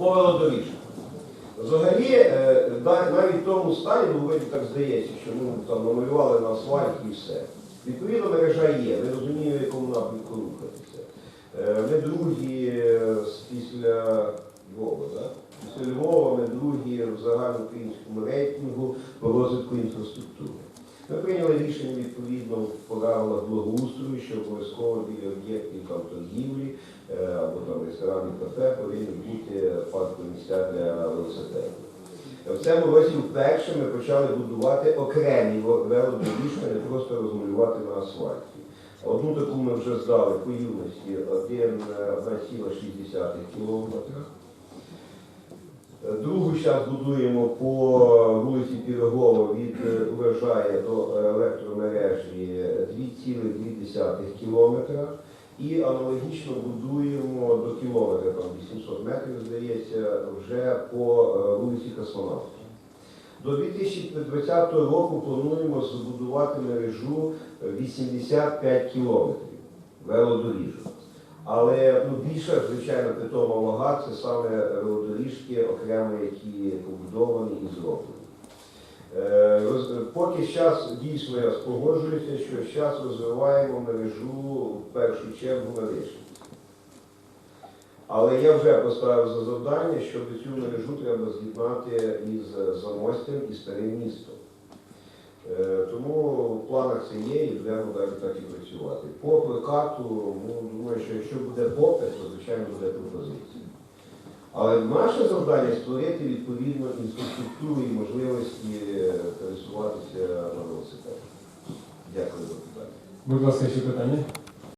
по велодоріжках. Взагалі, е, навіть в тому стані, ну вроді так здається, що ну, там намалювали на асфальті і все. Відповідно, мережа є, ми розуміємо, в якому напрямку рухатися. Е, Ми другі е, після Львова, да? після Львова ми другі в загальноукраїнському рейтингу по розвитку інфраструктури. Ми прийняли рішення відповідно в правилах благоустрою, що обов'язково біля об'єктів там торгівлі е, або там ресторанні кафе повинні бути паркові місця для велосипедів. В цьому році вперше ми почали будувати окремі велодоріжки, не просто розмалювати на асфальті. Одну таку ми вже здали по юності 1,6 кілометра. Другу зараз будуємо по вулиці Пірогова від е, урожая до електромережі 2,2 кілометра. І аналогічно будуємо до кілометра, там 800 метрів, здається, вже по е, вулиці Космонавтів. До 2020 року плануємо збудувати мережу 85 кілометрів велодоріжок. Але ну, більше, звичайно, питома вага це саме велодоріжки окремо, які побудовані і зроблені. Е, Поки зараз дійсно я спогоджуюся, що зараз розвиваємо мережу в першу чергу на Вишні. Але я вже поставив за завдання, що цю мережу треба з'єднати із Замостям і Старим містом. Е, Тому в планах це є і будемо далі так і працювати. По прокату, ну, думаю, що якщо буде попит, то звичайно буде пропозиція. Але наше завдання створити відповідну інфраструктуру і можливості пересуватися на велосипеді. Дякую за питання. Будь ласка, ще питання.